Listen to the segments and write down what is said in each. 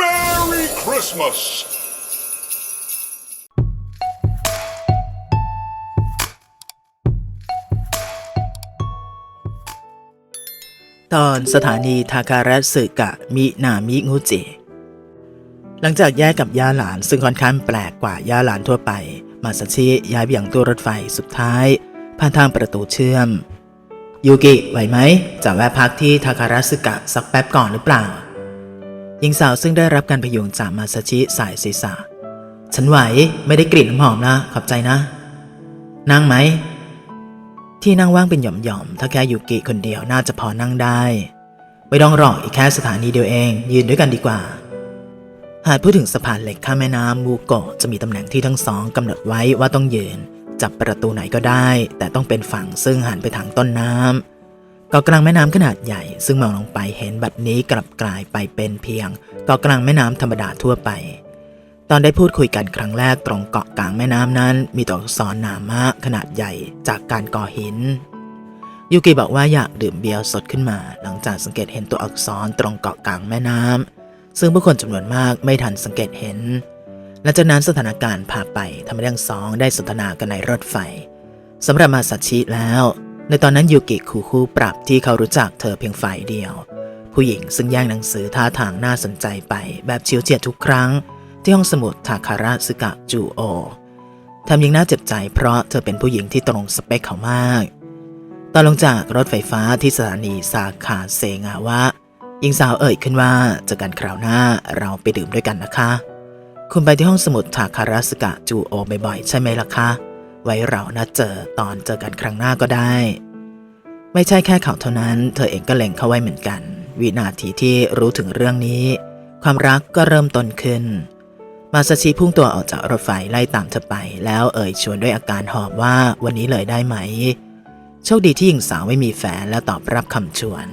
Merry Christmas! ตอนสถานีทาการะสึกะมินามิงูจิ หลังจากแยกกับย่าหลานซึ่งค่อนข้างแปลกกว่าย่าหลานทั่วไป มาซาชิย้ายไปยังตัวรถไฟสุดท้ายผ่านทางประตูเชื่อม ยูกิไหวไหมจะแวะพักที่ทาการะสึกะสักแป๊บก่อนหรือเปล่า หญิงสาวซึ่งได้รับการพยุงจากมาซาชิสายศีรษะ ฉันไหวไม่ได้กลิ่นน้ำหอมนะ ขอบใจนะ นั่งไหม ที่นั่งว่างเป็นหย่อมๆ ถ้าแค่ยูกิคนเดียวน่าจะพอนั่งได้ ไม่ต้องรออีกแค่สถานีเดียวเอง ยืนด้วยกันดีกว่า หากพูดถึงสะพานเหล็กข้ามแม่น้ำมูโกะจะมีตำแหน่งที่ทั้งสองกำหนดไว้ว่าต้องยืน จับประตูไหนก็ได้ แต่ต้องเป็นฝั่งซึ่งหันไปทางต้นน้ำ เกาะกลางแม่น้ำขนาดใหญ่ ซึ่งมองลงไปเห็นบัดนี้กลับกลายไปเป็นเพียงเกาะกลางแม่น้ำธรรมดาทั่วไป ตอนได้พูดคุยกันครั้งแรกตรงเกาะกลางแม่น้ำนั้น มีตัวอักษรนามะขนาดใหญ่จากการก่อหิน ยูกิบอกว่าอยากดื่มเบียร์สดขึ้นมา หลังจากสังเกตเห็นตัวอักษรตรงเกาะกลางแม่น้ำซึ่งผู้คนจำนวนมากไม่ทันสังเกตเห็นหลังจากนั้นสถานการณ์พาไปทำให้ทั้งสองได้สนทนากันในรถไฟสำหรับมาซาชิแล้ว ในตอนนั้นยูกิคูคู่ปรับที่เขารู้จักเธอเพียงฝ่ายเดียว ผู้หญิงซึ่งแย่งหนังสือท่าทางน่าสนใจไปแบบเฉียวเฉียดทุกครั้ง ที่ห้องสมุดทาคาระสึกะจูโอทำยังน่าเจ็บใจเพราะเธอเป็นผู้หญิงที่ตรงสเปคเขามาก ตอนลงจากรถไฟฟ้าที่สถานีสาขาเซงาวะหญิงสาวเอ่ยขึ้นว่าเจอกันคราวหน้าเราไปดื่มด้วยกันนะคะ คุณไปที่ห้องสมุดทาคาราสึกะจูโอบ่อยๆใช่ไหมล่ะคะ ไว้เรานัดเจอตอนเจอกันครั้งหน้าก็ได้ ไม่ใช่แค่เขาเท่านั้น เธอเองก็เล็งเข้าไว้เหมือนกัน วินาทีที่รู้ถึงเรื่องนี้ ความรักก็เริ่มต้นขึ้น มาซาชิพุ่งตัวออกจากรถไฟไล่ตามเธอไป แล้วเอ่ยชวนด้วยอาการหอบว่าวันนี้เลยได้ไหม โชคดีที่หญิงสาวไม่มีแฟนและตอบรับคำชวน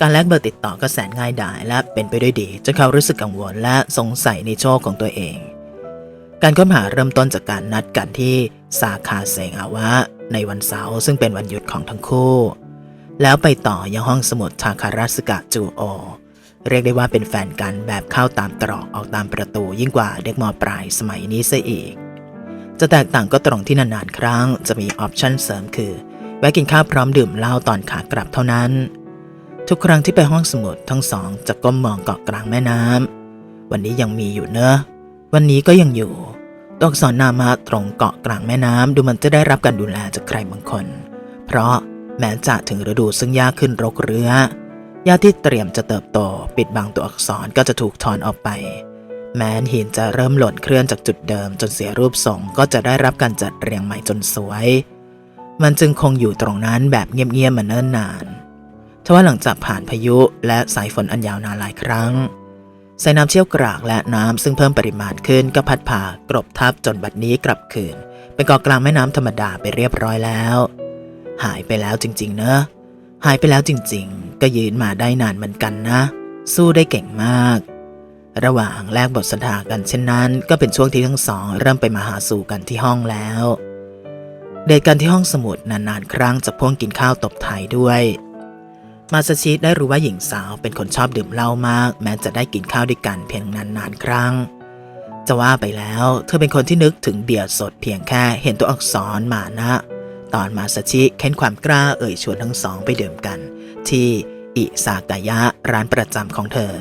การแลกเบอร์ติดต่อก็แสนง่ายดายและเป็นไปด้วยดีจนเขารู้สึกกังวลและสงสัยในโชคของตัวเอง การค้นหาเริ่มต้นจากการนัดกันที่สาขาเซงอาวะ ในวันเสาร์ซึ่งเป็นวันหยุดของทั้งคู่ แล้วไปต่อยังห้องสมุดทาคาราสกะจูโอ เรียกได้ว่าเป็นแฟนกันแบบเข้าตามตรอกออกตามประตูยิ่งกว่าเด็กมปลายสมัยนี้ซะอีก จะแตกต่างก็ตรงที่นานๆครั้งจะมีออปชั่นเสริมคือ แวะกินข้าวพร้อมดื่มเหล้าตอนขากลับเท่านั้น ทุกครั้งที่ไปห้องสมุดทั้งสองจะก้มมองเกาะกลางแม่น้ำวันนี้ยังมีอยู่เนอะ วันนี้ก็ยังอยู่ตัวอักษรนามาตรงเกาะกลางแม่น้ำดูมันจะได้รับการดูแลจากใครบางคน เพราะแม้จะถึงฤดูซึ่งยากขึ้นรกเรือหญ้าที่เตรียมจะเติบโตปิดบังตัวอักษรก็จะถูกถอนออกไป แม้นหินจะเริ่มหล่นเคลื่อนจากจุดเดิมจนเสียรูปทรงก็จะได้รับการจัดเรียงใหม่จนสวย มันจึงคงอยู่ตรงนั้นแบบเงียบๆมาเนิ่นนานทว่าหลังจากผ่านพายุและสายฝนอันยาวนานหลายครั้ง สายน้ำเชี่ยวกรากและน้ำซึ่งเพิ่มปริมาณขึ้นก็พัดผ่ากรบทับจนบัดนี้กลับคืน เป็นเกาะกลางแม่น้ำธรรมดาไปเรียบร้อยแล้ว หายไปแล้วจริง ๆ เนอะหายไปแล้วจริง ๆ ก็ยืนมาได้นานเหมือนกันนะ สู้ได้เก่งมาก ระหว่างแลกบทสนทนากันเช่นนั้น ก็เป็นช่วงที่ทั้งสอง เริ่มไปมาหาสู่กันที่ห้องแล้ว เดทกันที่ห้องสมุดนานๆ ครั้งจะพ่วงกินข้าวตบไทยด้วย มาซาชิได้รู้ว่าหญิงสาวเป็นคนชอบดื่มเหล้ามาก แม้จะได้กินข้าวด้วยกันเพียงนานๆครั้ง จะว่าไปแล้ว เธอเป็นคนที่นึกถึงเบียร์สดเพียงแค่เห็นตัวอักษรมานะ ตอนมาซาชิเค้นความกล้าเอ่ยชวนทั้งสองไปดื่มกัน ที่อิซากายะร้านประจำของเธอ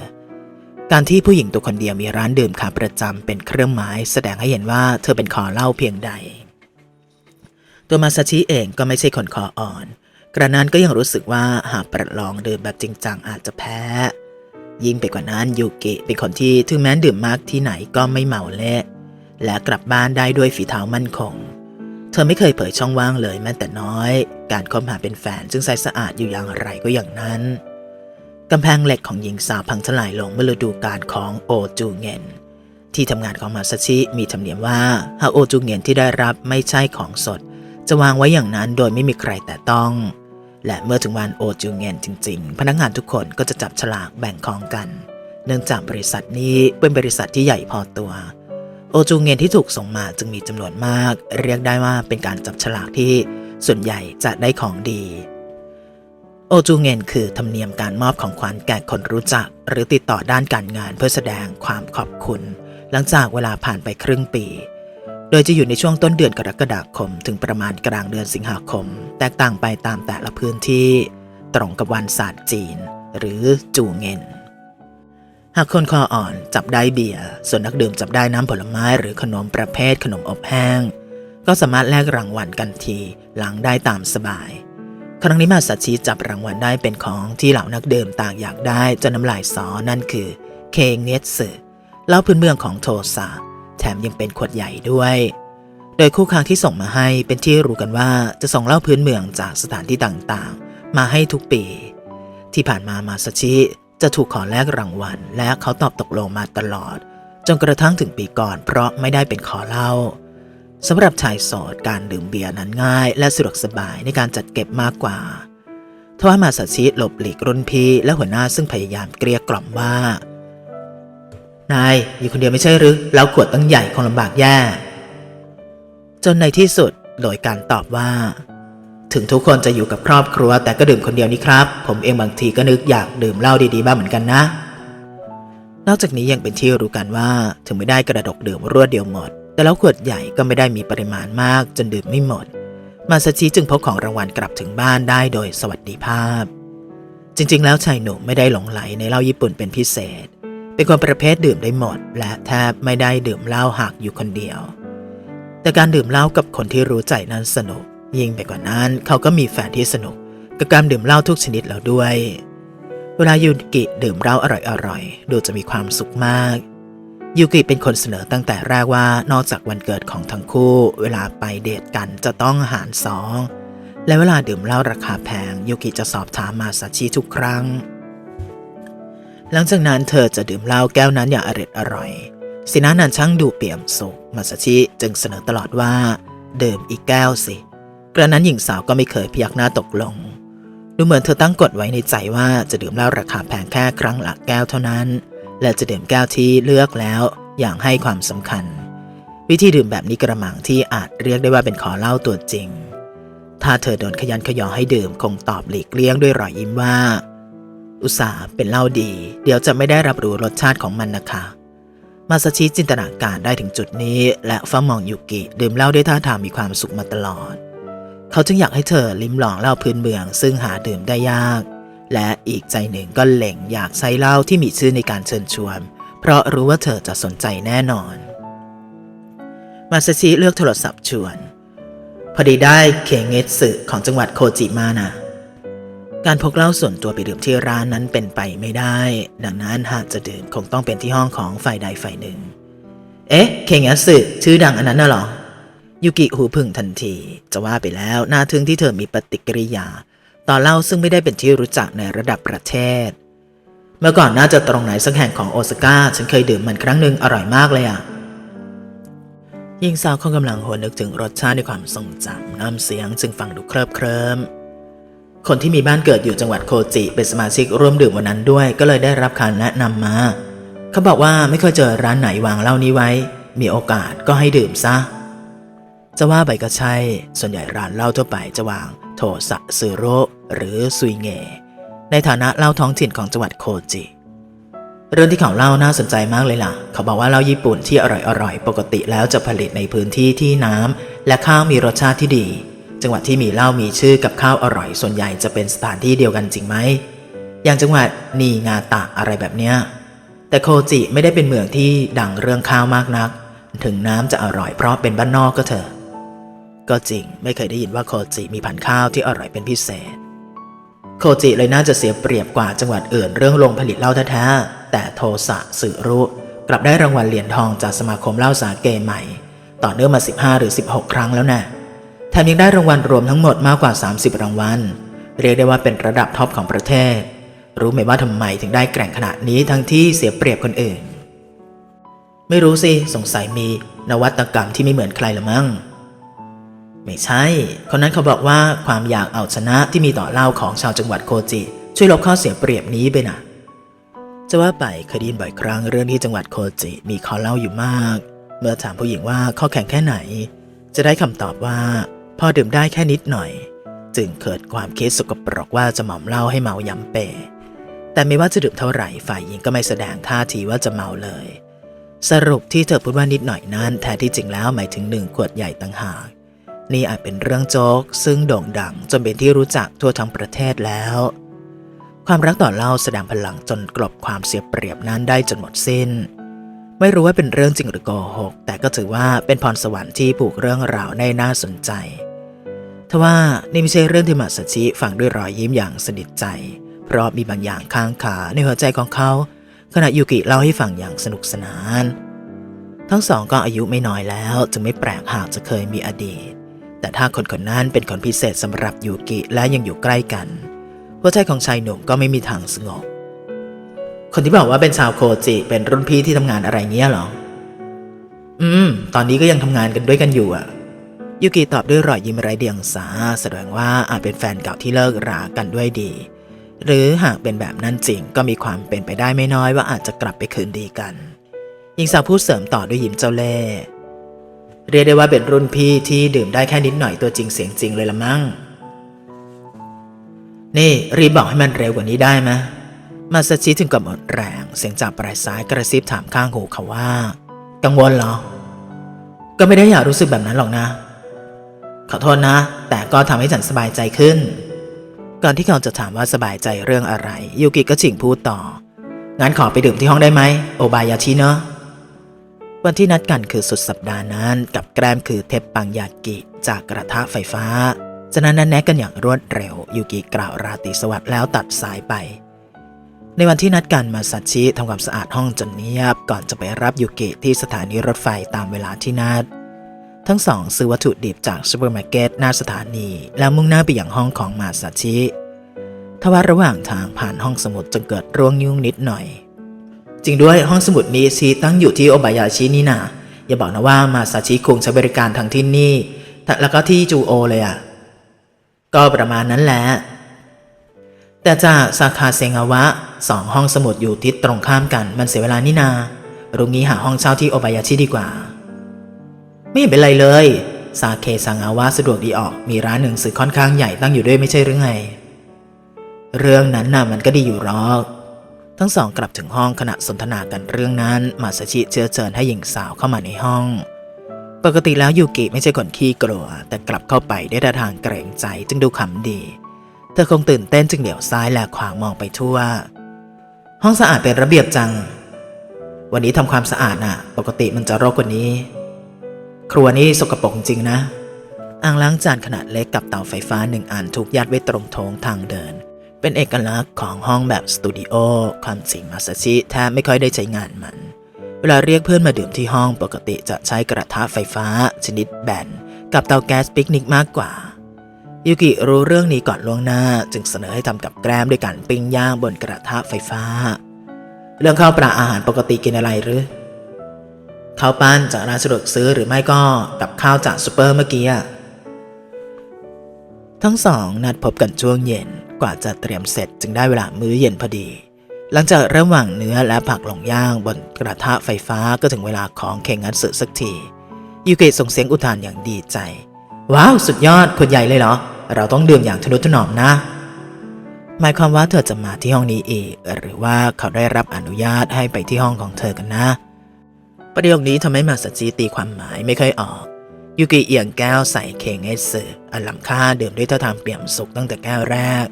การที่ผู้หญิงตัวคนเดียวมีร้านดื่มขาประจำเป็นเครื่องหมายแสดงให้เห็นว่าเธอเป็นคอเหล้าเพียงใด ตัวมาซาชิเองก็ไม่ใช่คนคออ่อน กระนั้นก็ยังรู้สึกว่าหากประลองดื่มแบบจริงจังอาจจะแพ้ ยิ่งไปกว่านั้นยูกิเป็นคนที่ถึงแม้ดื่มมากที่ไหนก็ไม่เมาเละและกลับบ้านได้ด้วยฝีเท้ามั่นคง เธอไม่เคยเผยช่องว่างเลยแม้แต่น้อย การคบหาเป็นแฟนจึงใสสะอาดอยู่อย่างไรก็อย่างนั้นกำแพงเหล็กของหญิงสาวพังทลายลงเมื่อฤดูกาลของโอจูเงนที่ทำงานของมาซาชิมีธรรมเนียมว่าหากโอจูเงนที่ได้รับไม่ใช่ของสด จะวางไว้อย่างนั้นโดยไม่มีใครแต่ต้อง และเมื่อถึงวันโอจูเงนจริง ๆ พนักงานทุกคนก็จะจับฉลากแบ่งของกัน เนื่องจากบริษัทนี้เป็นบริษัทที่ใหญ่พอตัว โอจูเงนที่ถูกส่งมาจึงมีจำนวนมาก เรียกได้ว่าเป็นการจับฉลากที่ส่วนใหญ่จะได้ของดี โอจูเงินคือธรรมเนียมการมอบของขวัญแก่คนรู้จัก หรือติดต่อด้านการงานเพื่อแสดงความขอบคุณ หลังจากเวลาผ่านไปครึ่งปี โดยจะอยู่ในช่วงต้นเดือนกรกฎาคม ถึงประมาณกลางเดือนสิงหาคม แตกต่างไปตามแต่ละพื้นที่ ตรงกับวันศาสตร์จีน หรือจูเงินหากคนคออ่อนจับได้เบียร์ ส่วนนักดื่มจับได้น้ำผลไม้หรือขนมประเภทขนมอบแห้ง ก็สามารถแลกรางวัลกันทีหลังได้ตามสบาย ครั้งนี้มาสัตชีจับรางวัลได้เป็นของที่เหล่านักดื่มต่างอยากได้จนน้ำลายสอนั่นคือ เคงเนตสึเล้าพื้นเมืองของโทซา แถมยังเป็นขวดใหญ่ด้วย โดยคู่ค้าที่ส่งมาให้เป็นที่รู้กันว่าจะส่งเหล้าพื้นเมืองจากสถานที่ต่างๆ มาให้ทุกปี ที่ผ่านมามาสชิจะถูกขอแลกรางวัล และเขาตอบตกลงมาตลอด จนกระทั่งถึงปีก่อน เพราะไม่ได้เป็นขอเหล้าสำหรับชายโสดการดื่มเบียร์นั้นง่าย และสะดวกสบายในการจัดเก็บมากกว่าทว่ามาสชิหลบหลีกรุ่นพี่และหัวหน้าซึ่งพยายามเกลี้ยกล่อมว่า นายอยู่คนเดียวไม่ใช่หรือ แล้วขวดตั้งใหญ่คงลำบากแย่ จนในที่สุดโดยการตอบว่า ถึงทุกคนจะอยู่กับครอบครัว แต่ก็ดื่มคนเดียวนี่ครับ ผมเองบางทีก็นึกอยากดื่มเหล้าดีๆบ้างเหมือนกันนะ นอกจากนี้ยังเป็นที่รู้กันว่า ถึงไม่ได้กระดกดื่มรวดเดียวหมด แต่แล้วขวดใหญ่ก็ไม่ได้มีปริมาณมาก จนดื่มไม่หมด มาซาชิจึงพกของรางวัลกลับถึงบ้านได้โดยสวัสดิภาพ จริง ๆ แล้วชายหนุ่มไม่ได้หลงไหลในเหล้าญี่ปุ่นเป็นพิเศษ เป็นคนประเภทดื่มได้หมด และแทบไม่ได้ดื่มเหล้าหากอยู่คนเดียว แต่การดื่มเหล้ากับคนที่รู้ใจนั้นสนุก ยิ่งไปกว่านั้นเขาก็มีแฟนที่สนุก กับการดื่มเหล้าทุกชนิดแล้วด้วย เวลายูกิดื่มเหล้าอร่อยๆดูจะมีความสุขมากยูกิเป็นคนเสนอตั้งแต่แรกว่านอกจากวันเกิดของทั้งคู่ เวลาไปเดทกันจะต้องหารสองและเวลาดื่มเหล้าราคาแพงยูกิจะสอบถามมาซาชิทุกครั้ง หลังจากนั้นเธอจะดื่มเหล้าแก้วนั้นอย่างอร็ดอร่อย สีหน้านันช่างดูเปี่ยมสุขมาซาชิจึงเสนอตลอดว่า ดื่มอีกแก้วสิ กระนั้นหญิงสาวก็ไม่เคยพยักหน้าตกลง ดูเหมือนเธอตั้งกฎไว้ในใจว่าจะดื่มเหล้าราคาแพงแค่ครั้งละแก้วเท่านั้น และจะดื่มแก้วที่เลือกแล้วอย่างให้ความสำคัญ วิธีดื่มแบบนี้กระมังที่อาจเรียกได้ว่าเป็นขอเหล้าตัวจริง ถ้าเธอโดนขยันขยอให้ดื่มคงตอบหลีกเลี่ยงด้วยรอยยิ้มว่า อุตส่าห์เป็นเหล้าดี เดี๋ยวจะไม่ได้รับรู้รสชาติของมันนะคะ มาซาชิจินตนาการได้ถึงจุดนี้ และเฝ้ามองยูกิดื่มเหล้าด้วยท่าทางมีความสุขมาตลอด เขาจึงอยากให้เธอลิ้มลองเหล้าพื้นเมือง ซึ่งหาดื่มได้ยาก และอีกใจหนึ่งก็เล็งอยากใช้เหล้าที่มีชื่อในการเชิญชวน เพราะรู้ว่าเธอจะสนใจแน่นอน มาซาชิเลือกโทรศัพท์ชวน พอดีได้เคงเงสึของจังหวัดโคจิมานะ การพกเหล้าส่วนตัวไปดื่มที่ร้านนั้นเป็นไปไม่ได้ ดังนั้นหากจะดื่มคงต้องเป็นที่ห้องของฝ่ายใดฝ่ายหนึ่ง เอ๊ะ เคงเงสึชื่อดังอันนั้นน่ะหรอ ยูกิหูพึ่งทันที จะว่าไปแล้วน่าทึ่งที่เธอมีปฏิกิริยา ต่อเหล้าซึ่งไม่ได้เป็นที่รู้จักในระดับประเทศ เมื่อก่อนน่าจะตรงไหนสักแห่งของโอซาก้าฉันเคยดื่มมันครั้งหนึ่งอร่อยมากเลยอะหญิงสาวคงกำลังหวนนึกถึงรสชาติในความทรงจำน้ำเสียงจึงฟังดูเคลิบเคลิ้ม คนที่มีบ้านเกิดอยู่จังหวัดโคจิเป็นสมาชิกร่วมดื่มวันนั้นด้วย ก็เลยได้รับคำแนะนำมา เขาบอกว่าไม่เคยเจอร้านไหนวางเหล้านี้ไว้ มีโอกาสก็ให้ดื่มซะ จะว่าไปก็ใช่ ส่วนใหญ่ร้านเหล้าทั่วไปจะวางโทสะซึโรหรือซุยเง ในฐานะเหล้าท้องถิ่นของจังหวัดโคจิเรื่องที่เขาเล่าน่าสนใจมากเลยล่ะ เขาบอกว่าเหล้าญี่ปุ่นที่อร่อยๆ ปกติแล้วจะผลิตในพื้นที่ที่น้ำและข้าวมีรสชาติที่ดี จังหวัดที่มีเหล้ามีชื่อกับข้าวอร่อยส่วนใหญ่จะเป็นสถานที่เดียวกันจริงไหม อย่างจังหวัดนีงาตะอะไรแบบเนี้ย แต่โคจิไม่ได้เป็นเมืองที่ดังเรื่องข้าวมากนัก ถึงน้ำจะอร่อยเพราะเป็นบ้านนอกก็เถอะ ก็จริงไม่เคยได้ยินว่าโคจิมีพันธุ์ข้าวที่อร่อยเป็นพิเศษ โคจิเลยน่าจะเสียเปรียบกว่าจังหวัดอื่นเรื่องโรงผลิตเหล้าแท้ๆ แต่โทสะสึรุกลับได้รางวัลเหรียญทองจากสมาคมเหล้าสาเกใหม่ ต่อเนื่องมา 15 หรือ 16 ครั้งแล้วนะแถ มยังได้รางวัลรวมทั้งหมดมากกว่า 30 รางวัล เรียกได้ว่าเป็นระดับท็อปของประเทศ รู้ไหมว่าทำไมถึงได้แกร่งขนาดนี้ทั้งที่เสียเปรียบคนอื่น ไม่รู้สิสงสัยมีนวัตกรรมที่ไม่เหมือนใครละมั้งไม่ใช่ คนนั้นเขาบอกว่าความอยากเอาชนะที่มีต่อเล้าของชาวจังหวัดโคจิ ช่วยลบข้อเสียเปรียบนี้ไปนะจะว่าไปเคยได้ยินบ่อยครั้งเรื่องที่จังหวัดโคจิมีคอเล้าอยู่มาก เมื่อถามผู้หญิงว่าข้อแข็งแค่ไหน จะได้คำตอบว่า พอดื่มได้แค่นิดหน่อย จึงเกิดความคิดสกปรกว่าจะหม่อมเหล้าให้เมายำเป แต่ไม่ว่าจะดื่มเท่าไหร่ฝ่ายหญิงก็ไม่แสดงท่าทีว่าจะเมาเลย สรุปที่เธอพูดว่านิดหน่อยนั้นแท้ที่จริงแล้วหมายถึงหนึ่งขวดใหญ่ต่างหากนี่อาจเป็นเรื่องโจ๊กซึ่งโด่งดังจนเป็นที่รู้จักทั่วทั้งประเทศแล้ว ความรักต่อเหล้าแสดงพลังจนกลบความเสียเปรียบนั้นได้จนหมดสิ้น ไม่รู้ว่าเป็นเรื่องจริงหรือโกหก แต่ก็ถือว่าเป็นพรสวรรค์ที่ผูกเรื่องราวได้น่าสนใจ ทว่านี่ไม่ใช่เรื่องที่มาสชิฟังด้วยรอยยิ้มอย่างสนิทใจ เพราะมีบางอย่างค้างคาในหัวใจของเขา ขณะยูกิเล่าให้ฟังอย่างสนุกสนาน ทั้งสองก็อายุไม่น้อยแล้ว จึงไม่แปลกหากจะเคยมีอดีต แต่ถ้าคนคนนั้นเป็นคนพิเศษสำหรับยูกิและยังอยู่ใกล้กัน หัวใจของชายหนุ่มก็ไม่มีทางสงบคนที่บอกว่าเป็นชาวโคจิเป็นรุ่นพี่ที่ทำงานอะไรเงี้ยหรอ อืม ตอนนี้ก็ยังทำงานกันด้วยกันอยู่อะ ยูกิตอบด้วยรอยยิ้มไร้เดียงสาแสดงว่าอาจเป็นแฟนเก่าที่เลิกรากันด้วยดี หรือหากเป็นแบบนั้นจริงก็มีความเป็นไปได้ไม่น้อยว่าอาจจะกลับไปคืนดีกันหญิงสาวพูดเสริมต่อด้วยยิ้มเจ้าเล่เรียกได้ว่าเป็นรุ่นพี่ที่ดื่มได้แค่นิดหน่อยตัวจริงเสียงจริงเลยละมั้งนี่รีบบอกให้มันเร็วกว่านี้ได้ไหมมาสชิถึงกับหมดแรงเสียงจากปลายซ้ายกระซิบถามข้างหูเขาว่า กังวลเหรอ ก็ไม่ได้อยากรู้สึกแบบนั้นหรอกนะ ขอโทษนะ แต่ก็ทำให้ฉันสบายใจขึ้น ก่อนที่เขาจะถามว่าสบายใจเรื่องอะไร ยูกิก็ฉิงพูดต่อ งั้นขอไปดื่มที่ห้องได้ไหม โอบายาชิเนอะวันที่นัดกันคือสุดสัปดาห์นั้น กับแกล้มคือเทปปังยากิจากกระทะไฟฟ้า จากนั้นนัดแนะกันอย่างรวดเร็ว ยูกิกล่าวราตรีสวัสดิ์แล้วตัดสายไป ในวันที่นัดกันมาสัชิทำความสะอาดห้องจนเนียบ ก่อนจะไปรับยูกิที่สถานีรถไฟตามเวลาที่นัด ทั้งสองซื้อวัตถุดิบจากซูเปอร์มาร์เก็ตหน้าสถานี แล้วมุ่งหน้าไปยังห้องของมาซาชิทว่าระหว่างทางผ่านห้องสมุดจนเกิดร่วงยุ่งนิดหน่อย จริงด้วยห้องสมุดนี้ชีตั้งอยู่ที่โอบายาชินี่นาอย่าบอกนะว่ามาซาชิคงใช้บริการทั้งที่นี่ แล้วก็ที่จูโอเลยอะ่ะ ก็ประมาณนั้นแหละ แต่จากสาขาเซงาวะสองห้องสมุดอยู่ทิศตรงข้ามกันมันเสียเวลานี่นารู้งี้หาห้องเช่าที่โอบายาชิดีกว่า ไม่เป็นไรเลย ซาเคซังอาวะสะดวกดีออก มีร้านหนังสือค่อนข้างใหญ่ตั้งอยู่ด้วยไม่ใช่หรือไง เรื่องนั้นน่ะมันก็ดีอยู่หรอก ทั้งสองกลับถึงห้องขณะสนทนากันเรื่องนั้น มาสชิเชื้อเชิญให้หญิงสาวเข้ามาในห้อง ปกติแล้วยูกิไม่ใช่คนขี้กลัว แต่กลับเข้าไปได้ท่าทางเกรงใจจึงดูขำดี เธอคงตื่นเต้นจึงเหลียวซ้ายแลขวางมองไปทั่ว ห้องสะอาดเป็นระเบียบจังวันนี้ทำความสะอาดน่ะ ปกติมันจะรกกว่านี้ ครัวนี่สกปรกจริงนะ อ่างล้างจานขนาดเล็กกับเตาไฟฟ้าหนึ่งอันถูกยัดไว้ตรงโถงทางเดิน เป็นเอกลักษณ์ของห้องแบบสตูดิโอความจริงมาซาชิแทบไม่ค่อยได้ใช้งานมัน เวลาเรียกเพื่อนมาดื่มที่ห้องปกติจะใช้กระทะไฟฟ้า ชนิดแบนกับเตาแก๊สปิกนิกมากกว่า ยูกิรู้เรื่องนี้ก่อนล่วงหน้า จึงเสนอให้ทำกับแกล้มด้วยการปิ้งย่างบนกระทะไฟฟ้า เรื่องข้าวปลาอาหารปกติกินอะไรหรือ ข้าวปั้นจากร้านสะดวกซื้อหรือไม่ก็กับข้าวจากซูเปอร์เมื่อกี้ทั้งสองนัดพบกันช่วงเย็นกว่าจะเตรียมเสร็จจึงได้เวลามื้อเย็นพอดี หลังจากริ่มวางเนื้อและผักลงย่างบนกระทะไฟฟ้าก็ถึงเวลาของเคงัตสึสักทียูเกะส่งเสียงอุทานอย่างดีใจ ว้าว สุดยอดขวดใหญ่เลยเหรอ เราต้องดื่มอย่างทนุถนอมนะ หมายความว่าเธอจะมาที่ห้องนี้อีก หรือว่าเขาได้รับอนุญาตให้ไปที่ห้องของเธอกันนะ ประโยคนี้ทำให้มาสจิตีความหมายไม่ค่อยออกยูกิเอียงแก้วใส่เคงเอสอันล้ำค่าดื่มด้วยท่าทางเปี่ยมสุขตั้งแต่แก้วแรก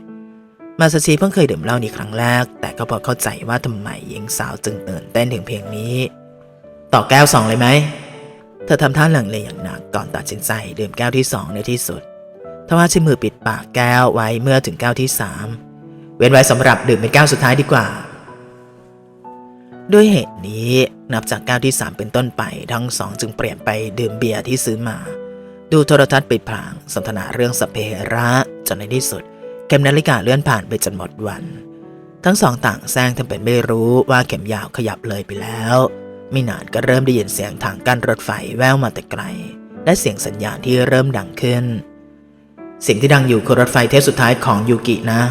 มาสชิเพิ่งเคยดื่มเหล้านี้ครั้งแรก แต่ก็พอเข้าใจว่าทำไมหญิงสาวจึงตื่นเต้นถึงเพียงนี้ ต่อแก้วสองเลยไหม เธอทำท่าหลังเลอย่างหนักก่อนตัดสินใจดื่มแก้วที่สองในที่สุด ทว่าใช้มือปิดปากแก้วไว้เมื่อถึงแก้วที่สามเว้นไว้สำหรับดื่มเป็นแก้วสุดท้ายดีกว่า ด้วยเหตุนี้นับจากแก้วที่ 3 เป็นต้นไป ทั้งสองจึงเปลี่ยนไปดื่มเบียร์ที่ซื้อมา ดูโทรทัศน์ปิดพลางสนทนาเรื่องสพเประจนในที่สุดเข็มนาฬิกาเลื่อนผ่านไปจนหมดวัน ทั้งสองต่างแซงทำเป็นไม่รู้ว่าเข็มยาวขยับเลยไปแล้วไม่นานก็เริ่มได้ยินเสียงทางกั้นรถไฟแว่วมาแต่ไกล และเสียงสัญญาณที่เริ่มดังขึ้นเสียงที่ดังอยู่คือรถไฟเทปสุดท้ายของยูกินะ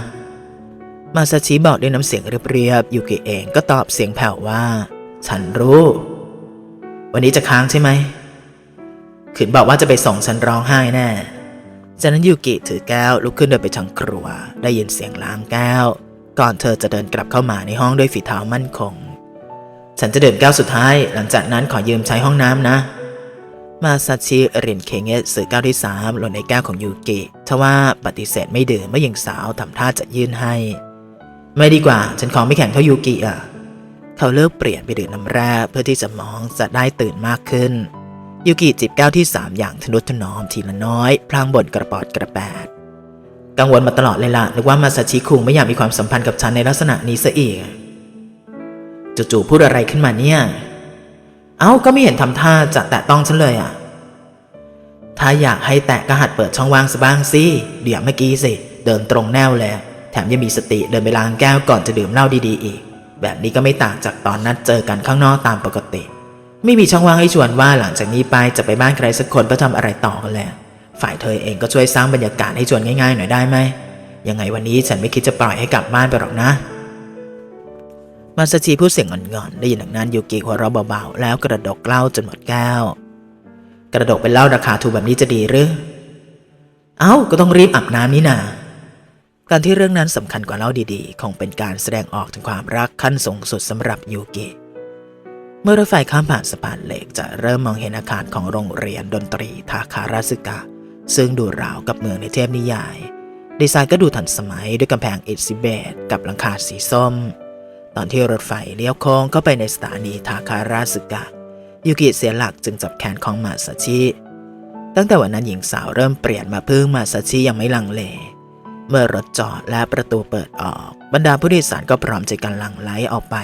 มาซาชิบอกด้วยน้ำเสียงเรียบๆยูกิเองก็ตอบเสียงแผ่วว่า ฉันรู้ วันนี้จะค้างใช่ไหมขืนบอกว่าจะไปส่งฉันร้องไห้แน่จากนั้นยูกิถือแก้วลุกขึ้นเดินไปทางครัว ได้ยินเสียงล้างแก้ว ก่อนเธอจะเดินกลับเข้ามาในห้องด้วยฝีเท้ามั่นคง ฉันจะดื่มแก้วสุดท้าย หลังจากนั้นขอยืมใช้ห้องน้ำนะ มาซาชิรินเคเงะสื่อแก้วที่สามลงในแก้วของยูกิทว่าปฏิเสธไม่ดื่มเมื่อหญิงสาวทำท่าจะยื่นให้ ไม่ดีกว่า ฉันของไม่แข็งเท่ายูกิอะ เขาเลือกเปลี่ยนไปดื่มน้ำแร่เพื่อที่จะมองจะได้ตื่นมากขึ้น ยูกิจิบแก้วที่สามอย่างทนุถนอมทีละน้อย พลางบ่นกระปอดกระแปด กังวลมาตลอดเลยล่ะนึกว่ามาซาชิคุงไม่อยากมีความสัมพันธ์กับฉันในลักษณะนี้ซะอีก จู่ๆพูดอะไรขึ้นมาเนี่ย เอ้าก็ไม่เห็นทำท่าจะแตะต้องฉันเลยอะ ถ้าอยากให้แตะก็หัดเปิดช่องว่างซะบ้างสิ เดี๋ยวเมื่อกี้สิ เดินตรงแนวเลย แถมยังมีสติเดินไปล้างแก้วก่อนจะดื่มเหล้าดีๆอีก แบบนี้ก็ไม่ต่างจากตอนนัดเจอกันข้างนอกตามปกติ ไม่มีช่องว่างให้ชวนว่าหลังจากนี้ไปจะไปบ้านใครสักคนเพื่อทำอะไรต่อกันแล้วฝ่ายเธอเองก็ช่วยสร้างบรรยากาศให้ชวนง่ายๆหน่อยได้ไหมยังไงวันนี้ฉันไม่คิดจะปล่อยให้กลับบ้านไปหรอกนะ มาซาชิพูดเสียงอ่อนๆได้ยินดังนั้นยูกิหัวเราะเบาๆแล้วกระดกเหล้าจนหมดแก้ว กระดกเป็นเหล้าราคาถูกแบบนี้จะดีหรือ เอ้าก็ต้องรีบอาบน้ำนี่นา การที่เรื่องนั้นสำคัญกว่าเล้าดีๆ คงเป็นการแสดงออกถึงความรักขั้นสูงสุดสำหรับยูกิ เมื่อรถไฟข้ามผ่านสะพานเหล็กจะเริ่มมองเห็นอาคารของโรงเรียนดนตรีทาคาราสึกะ ซึ่งดูราวกับเมืองในเทพนิยาย ดีไซน์ก็ดูทันสมัยด้วยกำแพงอิฐซิเบตกับหลังคาสีส้ม ตอนที่รถไฟเลี้ยวโค้งเข้าไปในสถานีทาคาราสึกะ ยูกิเสียหลักจึงจับแขนของมาซาชิตั้งแต่วันนั้นหญิงสาวเริ่มเปลี่ยนมาพึ่งมาซาชิยังไม่ลังเล เมื่อรถจอดและประตูเปิดออก บรรดาผู้โดยสารก็พร้อมใจกันหลั่งไหลออกไป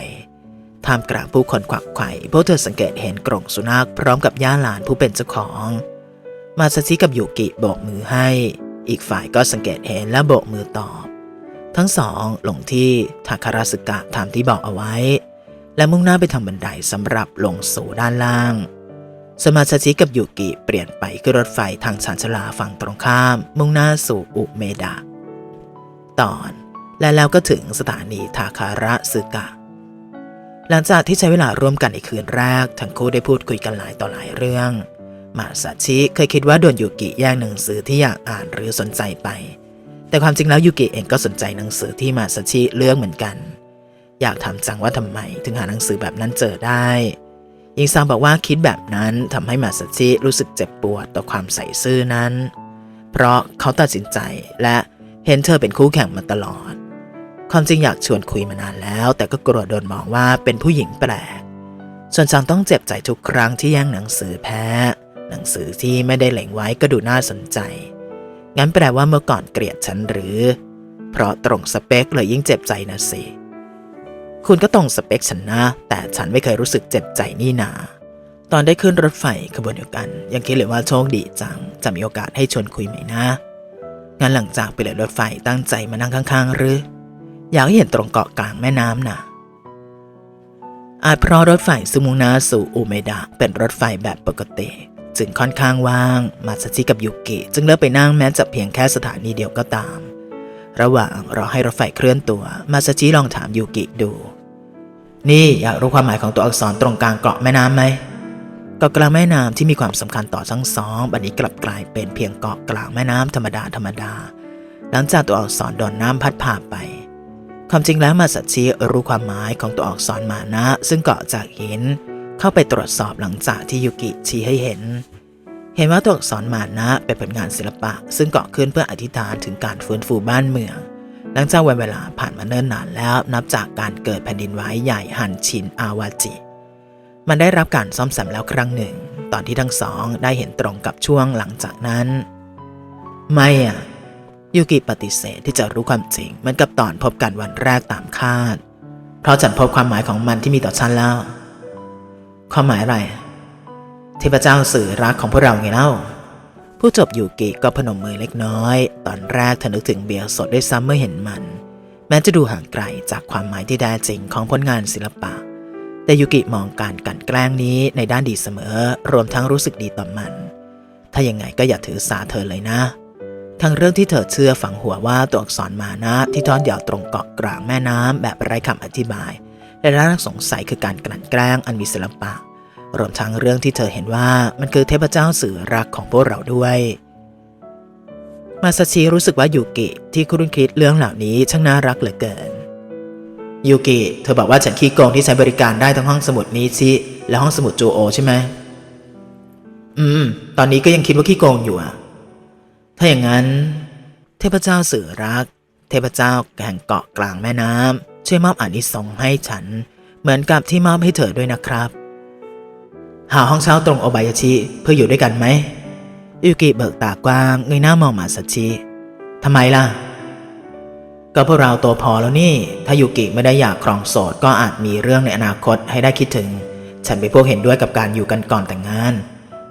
ท่ามกลางผู้คนขวักไขว่พวกเธอสังเกตเห็นกรงสุนัขพร้อมกับย่าหลานผู้เป็นเจ้าของ มาซาชิกับยูกิโบกมือให้ อีกฝ่ายก็สังเกตเห็นและโบกมือตอบ ทั้งสองลงที่ทาคาราสึกะตามที่บอกเอาไว้ และมุ่งหน้าไปทางบันไดสำหรับลงสู่ด้านล่าง สมาซาชิกับยูกิเปลี่ยนไปขึ้นรถไฟทางชานชลาฝั่งตรงข้าม มุ่งหน้าสู่อุเมดะ ตอน และแล้วก็ถึงสถานีทาคาระสึกะ หลังจากที่ใช้เวลาร่วมกันในคืนแรก ทั้งคู่ได้พูดคุยกันหลายต่อหลายเรื่อง มาซาชิเคยคิดว่าโดนยูกิแย่งหนังสือที่อยากอ่านหรือสนใจไป แต่ความจริงแล้วยูกิเองก็สนใจหนังสือที่มาซาชิเลือกเหมือนกัน อยากถามจังว่าทำไมถึงหาหนังสือแบบนั้นเจอได้ยิงซางบอกว่าคิดแบบนั้นทำให้มาซาชิรู้สึกเจ็บปวดต่อความใส่ซื่อนั้น เพราะเขาตัดสินใจและ เห็นเธอเป็นคู่แข่งมาตลอด ความจริงอยากชวนคุยมานานแล้ว แต่ก็กลัวโดนมองว่าเป็นผู้หญิงแปลกส่วนจังต้องเจ็บใจทุกครั้งที่แย่งหนังสือแพ้ หนังสือที่ไม่ได้เหล็งไว้ก็ดูน่าสนใจ งั้นแปลว่าเมื่อก่อนเกลียดฉันหรือ เพราะตรงสเปคเลยยิ่งเจ็บใจนะสิ คุณก็ตรงสเปคฉันนะ แต่ฉันไม่เคยรู้สึกเจ็บใจนี่นา ตอนได้ขึ้นรถไฟขบวนเดียวกัน ยังคิดเลยว่าโชคดีจัง จะมีโอกาสให้ชวนคุยไหมนะ งั้นหลังจากไปเลยรถไฟตั้งใจมานั่งข้างๆหรือ อยากให้เห็นตรงเกาะกลางแม่น้ำน่ะอาจเพราะรถไฟซึ่งมุ่งนาสู่อุเมดะเป็นรถไฟแบบปกติ จึงค่อนข้างว่าง มาซาชิกับยุกิจึงเลือกไปนั่งแม้จะเพียงแค่สถานีเดียวก็ตาม ระหว่างรอให้รถไฟเคลื่อนตัวมาซาชิลองถามยูกิดู นี่อยากรู้ความหมายของตัวอักษรตรงกลางเกาะแม่น้ำไหม เกาะกลางแม่น้ำที่มีความสำคัญต่อทั้งสองบัดนี้กลับกลายเป็นเพียงเกาะกลางแม่น้ำธรรมดาธรรมดา หลังจากตัวอักษรโดนน้ำพัดผ่าไป ความจริงแล้วมาสัตชีรู้ความหมายของตัวอักษรมานะ ซึ่งเกาะจากหินเข้าไปตรวจสอบหลังจากที่ยูกิชี้ให้เห็น เห็นว่าตัวอักษรมานะเป็นผลงานศิลปะ ซึ่งเกาะขึ้นเพื่ออธิษฐานถึงการฟื้นฟูบ้านเมืองหลังจากวันเวลาผ่านมาเนิ่นนานแล้วนับจากการเกิดแผ่นดินไหวใหญ่ฮันชินอาวาจิ มันได้รับการซ่อมแซมแล้วครั้งหนึ่ง ตอนที่ทั้งสองได้เห็นตรงกับช่วงหลังจากนั้น ไม่อะยูกิปฏิเสธที่จะรู้ความจริงเหมือนกับตอนพบกันวันแรกตามคาด เพราะฉันพบความหมายของมันที่มีต่อฉันแล้ว ความหมายอะไรเทพเจ้าสื่อรักของพวกเราไงเล่าผู้จบยูกิก็พนมมือเล็กน้อย ตอนแรกเธอนึกถึงเบียร์สดด้วยซ้ำเมื่อเห็นมัน แม้จะดูห่างไกลจากความหมายที่แท้จริงของผลงานศิลปะ แต่ยูกิมองการกลันแกล้งนี้ในด้านดีเสมอ รวมทั้งรู้สึกดีต่อมัน ถ้ายังไงก็อย่าถือสาเธอเลยนะ ทั้งเรื่องที่เธอเชื่อฝังหัวว่าตัวอักษรมานะที่ทอดยาวตรงเกาะกลางแม่น้ำแบบไร้คำอธิบาย และน่าสงสัยคือการกลั่นแกล้งอันมีศิลปะ รวมทั้งเรื่องที่เธอเห็นว่ามันคือเทพเจ้าสื่อรักของพวกเราด้วยมาซาชิรู้สึกว่ายูกิที่คุ้นคิดเรื่องเหล่านี้ช่างน่ารักเหลือเกิน ยูกิเธอบอกว่าฉันขี้โกงที่ใช้บริการได้ทั้งห้องสมุดนี้ชิและห้องสมุดจูโอใช่ไหม อืม ตอนนี้ก็ยังคิดว่าขี้โกงอยู่อะถ้าอย่างนั้น เทพเจ้าสื่อรัก เทพเจ้าแห่งเกาะกลางแม่น้ำช่วยมอบอานิสงส์ให้ฉัน เหมือนกับที่มอบให้เธอด้วยนะครับ หาห้องเช่าตรงโอบายาชิเพื่ออยู่ด้วยกันไหมยูกิเบิกตากว้างเงยหน้ามองมาสัชิทำไมล่ะ ก็พวกเราโตพอแล้วนี่ ถ้ายูกิไม่ได้อยากครองโสดก็อาจมีเรื่องในอนาคตให้ได้คิดถึง ฉันเป็นพวกเห็นด้วยกับการอยู่กันก่อนแต่งงาน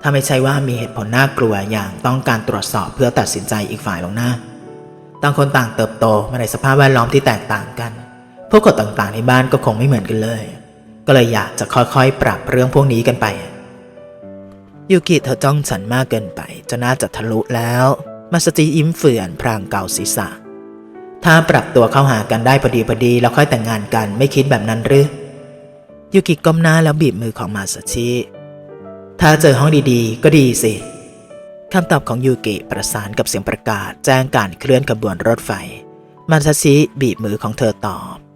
ถ้าไม่ใช่ว่ามีเหตุผลน่ากลัวอย่างต้องการตรวจสอบเพื่อตัดสินใจอีกฝ่ายลงหน้าต่างคนต่างเติบโตมาในสภาพแวดล้อมที่แตกต่างกัน พวกกฎต่างๆในบ้านก็คงไม่เหมือนกันเลย ก็เลยอยากจะค่อยๆ ปรับเรื่องพวกนี้กันไป ยูกิเธอจ้องฉันมากเกินไปจนน่าจะทะลุแล้ว มาสจียิ้มเฟื่อนพรางเกาศีรษะ ถ้าปรับตัวเข้าหากันได้พอดีพอดีแล้วค่อยแต่งงานกันไม่คิดแบบนั้นหรือยูกิก้มหน้าแล้วบีบมือของมาสชิถ้าเจอห้องดีๆ ก็ดีสิคำตอบของยูกิประสานกับเสียงประกาศ แจ้งการเคลื่อนขบวนรถไฟ มาซาชิบีบมือของเธอตอบ